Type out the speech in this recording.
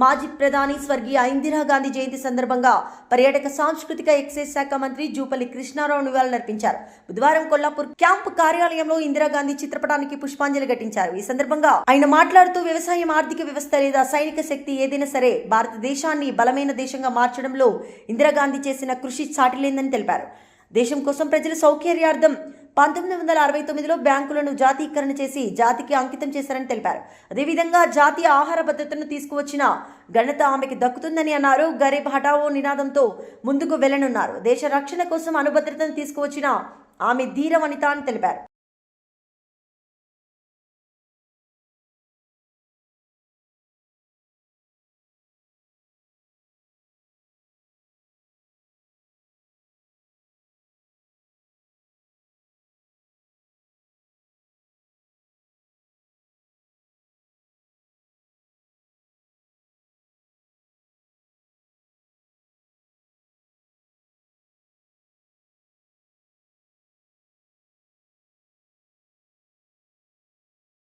మాజీ ప్రధాని స్వర్గీయ ఇందిరాగాంధీ జయంతి సందర్భంగా పర్యాటక సాంస్కృతిక ఎక్సైజ్ శాఖ మంత్రి జూపల్లి కృష్ణారావు నివాళులర్పించారు బుధవారం కొల్లాపూర్ క్యాంపు కార్యాలయంలో ఇందిరాగాంధీ చిత్రపటానికి పుష్పాంజలి ఘటించారు. ఈ సందర్భంగా ఆయన మాట్లాడుతూ వ్యవసాయం ఆర్థిక వ్యవస్థ లేదా సైనిక శక్తి ఏదైనా సరే భారతదేశాన్ని బలమైన దేశంగా మార్చడంలో ఇందిరాగాంధీ చేసిన కృషి సాటిలేందని తెలిపారు. దేశం కోసం ప్రజల సౌకర్యార్థం పంతొమ్మిది వందల అరవై తొమ్మిదిలో బ్యాంకులను జాతీకరణ చేసి జాతికి అంకితం చేశారని తెలిపారు. అదేవిధంగా జాతీయ ఆహార భద్రతను తీసుకువచ్చిన ఘనత ఆమెకి దక్కుతుందని అన్నారు. గరీబ్ హఠావో నినాదంతో ముందుకు వెళ్ళనున్నారు దేశ రక్షణ కోసం అనుభద్రతను తీసుకువచ్చిన ఆమె ధీర వనిత అని తెలిపారు.